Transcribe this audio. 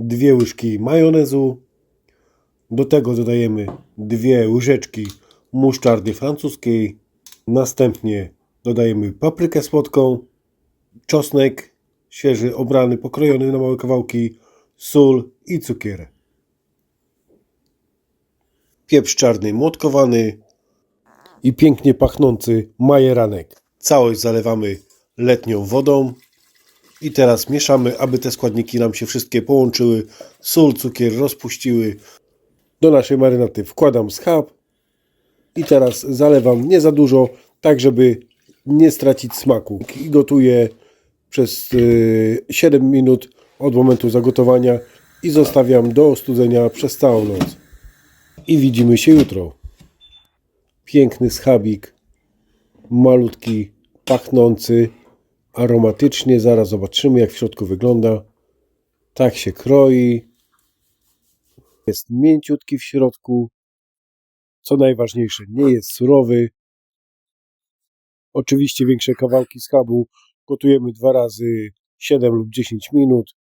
dwie łyżki majonezu. Do tego dodajemy dwie łyżeczki musztardy francuskiej. Następnie dodajemy paprykę słodką, czosnek świeży, obrany, pokrojony na małe kawałki, sól i cukier. Pieprz czarny młotkowany i pięknie pachnący majeranek. Całość zalewamy letnią wodą i teraz mieszamy, aby te składniki nam się wszystkie połączyły. Sól, cukier rozpuściły. Do naszej marynaty wkładam schab i teraz zalewam nie za dużo, tak żeby nie stracić smaku. I gotuję przez y, 7 minut od momentu zagotowania i zostawiam do ostudzenia przez całą noc. I widzimy się jutro. Piękny schabik, malutki, pachnący, aromatycznie. Zaraz zobaczymy, jak w środku wygląda. Tak się kroi. Jest mięciutki w środku. Co najważniejsze, nie jest surowy. Oczywiście większe kawałki schabu gotujemy dwa razy 7 lub 10 minut.